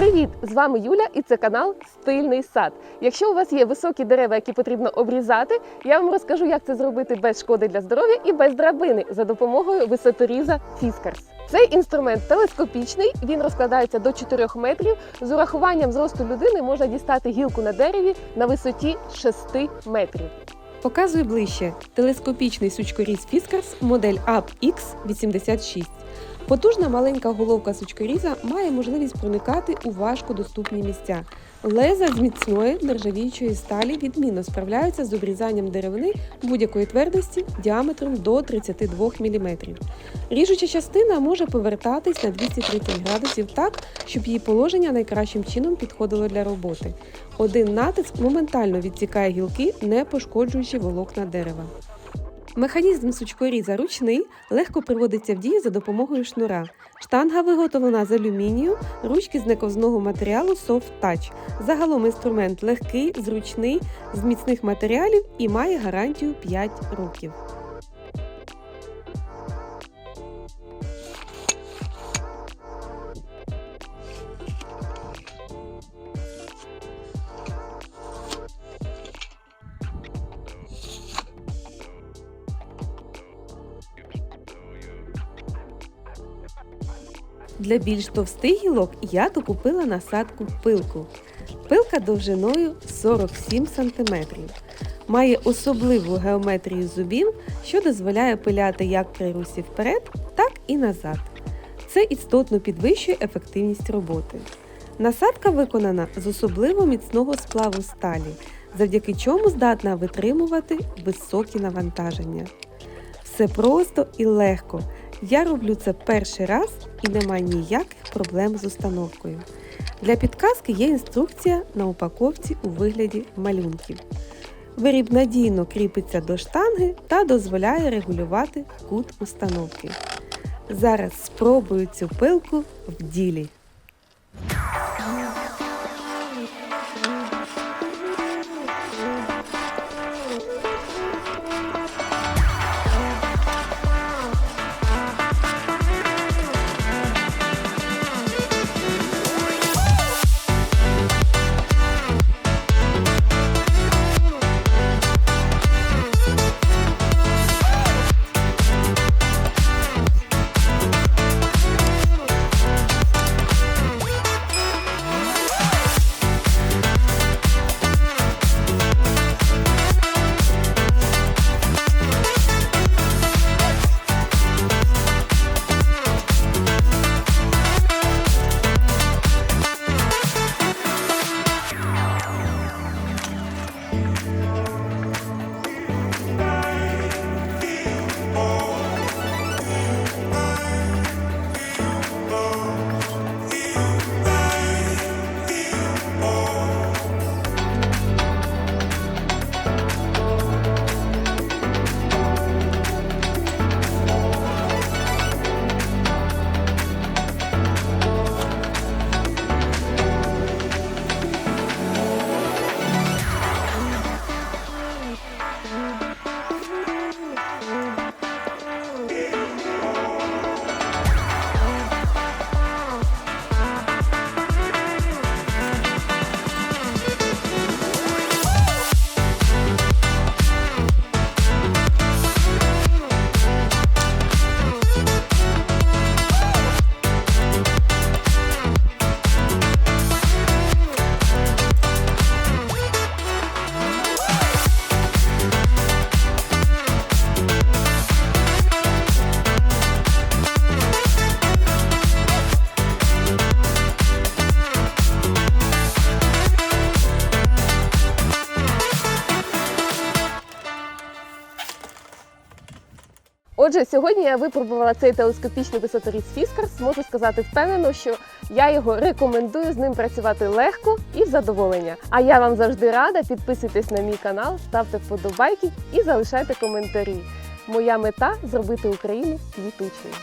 Привіт! З вами Юля і це канал Стильний сад. Якщо у вас є високі дерева, які потрібно обрізати, я вам розкажу, як це зробити без шкоди для здоров'я і без драбини за допомогою висоторіза Fiskars. Цей інструмент телескопічний, він розкладається до 4 метрів. З урахуванням зросту людини можна дістати гілку на дереві на висоті 6 метрів. Показую ближче телескопічний сучкоріз Fiskars модель UP X86. Потужна маленька головка сучкоріза має можливість проникати у важко доступні місця. Леза з міцної нержавіючої сталі відмінно справляються з обрізанням деревини будь-якої твердості діаметром до 32 мм. Ріжуча частина може повертатись на 230 градусів так, щоб її положення найкращим чином підходило для роботи. Один натиск моментально відсікає гілки, не пошкоджуючи волокна дерева. Механізм сучкоріза ручний, легко приводиться в дію за допомогою шнура. Штанга виготовлена з алюмінію, ручки з нековзного матеріалу Soft Touch. Загалом інструмент легкий, зручний, з міцних матеріалів і має гарантію 5 років. Для більш товстих гілок я докупила насадку пилку. Пилка довжиною 47 см. Має особливу геометрію зубів, що дозволяє пиляти як при русі вперед, так і назад. Це істотно підвищує ефективність роботи. Насадка виконана з особливо міцного сплаву сталі, завдяки чому здатна витримувати високі навантаження. Все просто і легко. Я роблю це перший раз і немає ніяких проблем з установкою. Для підказки є інструкція на упаковці у вигляді малюнків. Виріб надійно кріпиться до штанги та дозволяє регулювати кут установки. Зараз спробую цю пилку в ділі. Отже, сьогодні я випробувала цей телескопічний висоторіз Фіскарс. Можу сказати впевнено, що я його рекомендую з ним працювати легко і в задоволення. А я вам завжди рада. Підписуйтесь на мій канал, ставте вподобайки і залишайте коментарі. Моя мета зробити Україну квітучою.